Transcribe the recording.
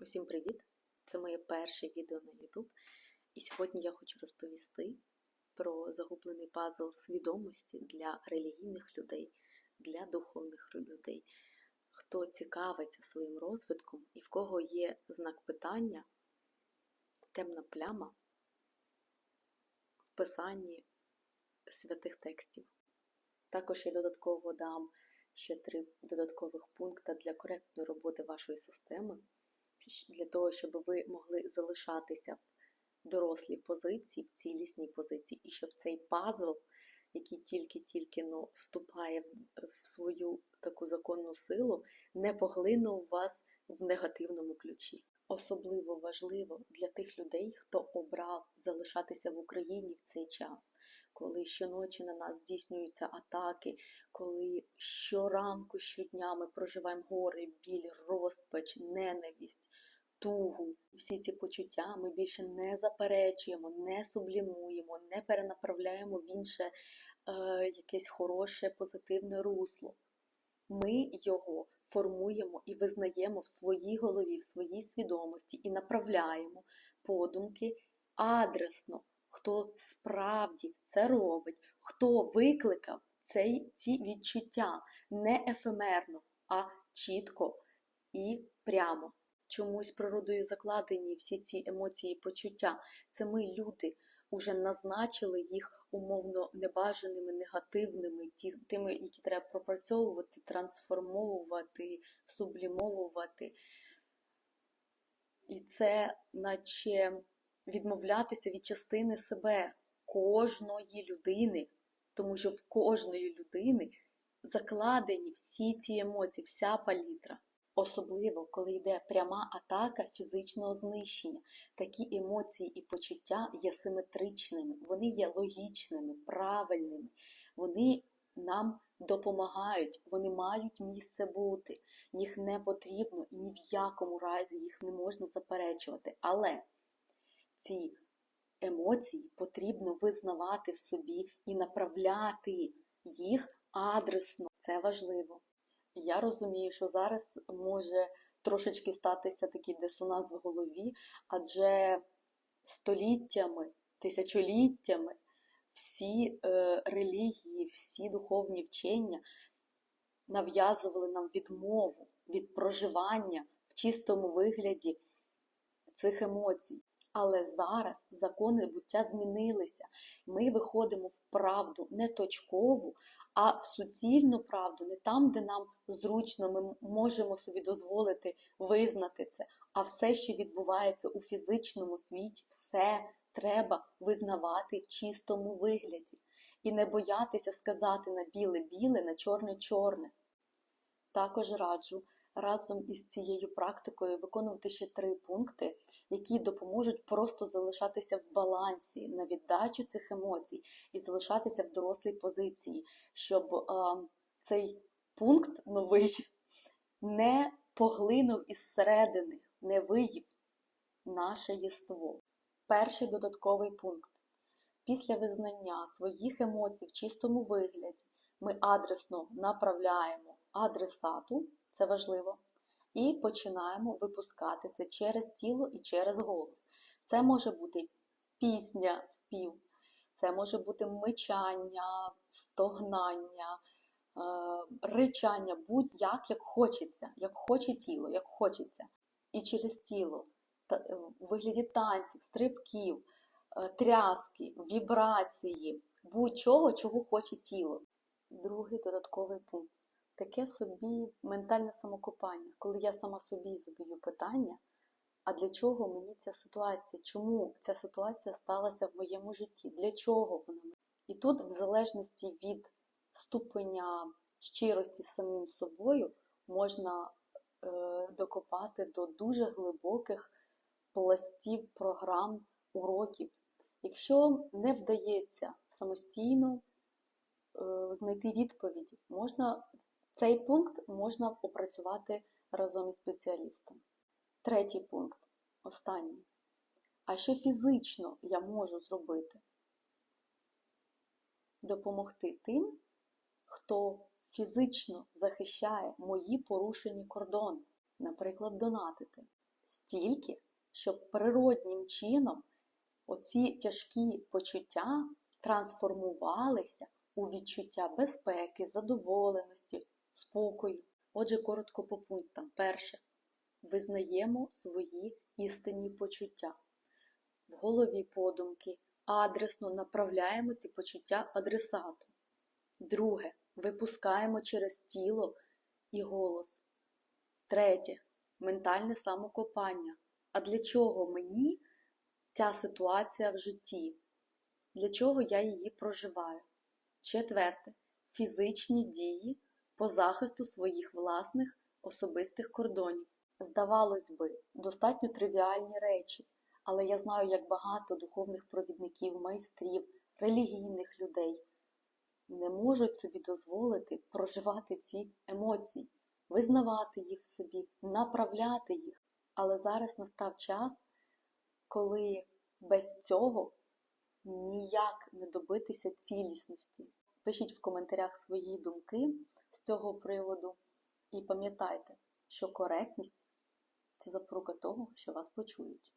Усім привіт! Це моє перше відео на YouTube. І сьогодні я хочу розповісти про загублений пазл свідомості для релігійних людей, для духовних людей, хто цікавиться своїм розвитком і в кого є знак питання, темна пляма в писанні святих текстів. Також я додатково дам ще три додаткових пункти для коректної роботи вашої системи для того, щоб ви могли залишатися в дорослій позиції, в цілісній позиції, і щоб цей пазл, який тільки-тільки ну, вступає в, свою таку законну силу, не поглинув вас в негативному ключі. Особливо важливо для тих людей, хто обрав залишатися в Україні в цей час, коли щоночі на нас здійснюються атаки, коли щоранку, щодня ми проживаємо горе, біль, розпач, ненависть, тугу. Всі ці почуття ми більше не заперечуємо, не сублімуємо, не перенаправляємо в інше е, якесь хороше, позитивне русло. Ми його формуємо і визнаємо в своїй голові, в своїй свідомості і направляємо подумки адресно, хто справді це робить, хто викликав цей, ці відчуття не ефемерно, а чітко і прямо. Чомусь природою закладені всі ці емоції і почуття. Це ми, люди, уже назначили їх умовно небажаними, негативними, тими, які треба пропрацьовувати, трансформовувати, сублімовувати. І це наче відмовлятися від частини себе, кожної людини, тому що в кожної людини закладені всі ці емоції, вся палітра. Особливо, коли йде пряма атака фізичного знищення. Такі емоції і почуття є симетричними, вони є логічними, правильними, вони нам допомагають, вони мають місце бути. Їх не потрібно і ні в якому разі їх не можна заперечувати. Але ці емоції потрібно визнавати в собі і направляти їх адресно. Це важливо. Я розумію, що зараз може трошечки статися такий дисонанс в голові, адже століттями, тисячоліттями всі е, релігії, всі духовні вчення нав'язували нам відмову від проживання в чистому вигляді цих емоцій. Але зараз закони буття змінилися. Ми виходимо в правду не точкову, а в суцільну правду, не там, де нам зручно, ми можемо собі дозволити визнати це. А все, що відбувається у фізичному світі, все треба визнавати в чистому вигляді. І не боятися сказати на біле-біле, на чорне-чорне. Також раджу разом із цією практикою виконувати ще три пункти, які допоможуть просто залишатися в балансі на віддачу цих емоцій і залишатися в дорослій позиції, щоб е, цей пункт новий не поглинув із середини, не виїв наше єство. Перший додатковий пункт. Після визнання своїх емоцій в чистому вигляді ми адресно направляємо адресату це важливо. І починаємо випускати це через тіло і через голос. Це може бути пісня, спів, це може бути мичання, стогнання, е, ричання, будь-як, як хочеться, як хоче тіло, як хочеться. І через тіло, у вигляді танців, стрибків, е, тряски, вібрації, будь-чого, чого хоче тіло. Другий додатковий пункт таке собі ментальне самокопання, коли я сама собі задаю питання, а для чого мені ця ситуація? Чому ця ситуація сталася в моєму житті? Для чого вона? І тут, в залежності від ступеня щирості з самим собою, можна е, докопати до дуже глибоких пластів програм, уроків. Якщо не вдається самостійно е, знайти відповіді, можна цей пункт можна опрацювати разом із спеціалістом. Третій пункт останній. А що фізично я можу зробити? Допомогти тим, хто фізично захищає мої порушені кордони, наприклад, донатити. стільки, щоб природнім чином оці тяжкі почуття трансформувалися у відчуття безпеки, задоволеності, спокою. Отже, коротко по пунктам. Перше. Визнаємо свої істинні почуття. В голові подумки адресно направляємо ці почуття адресату. Друге. Випускаємо через тіло і голос. Третє. Ментальне самокопання. А для чого мені ця ситуація в житті? Для чого я її проживаю? Четверте. Фізичні дії по захисту своїх власних особистих кордонів. Здавалось би, достатньо тривіальні речі, але я знаю, як багато духовних провідників, майстрів, релігійних людей не можуть собі дозволити проживати ці емоції, визнавати їх в собі, направляти їх. Але зараз настав час, коли без цього ніяк не добитися цілісності. Пишіть в коментарях свої думки з цього приводу і пам'ятайте, що коректність це запорука того, що вас почують.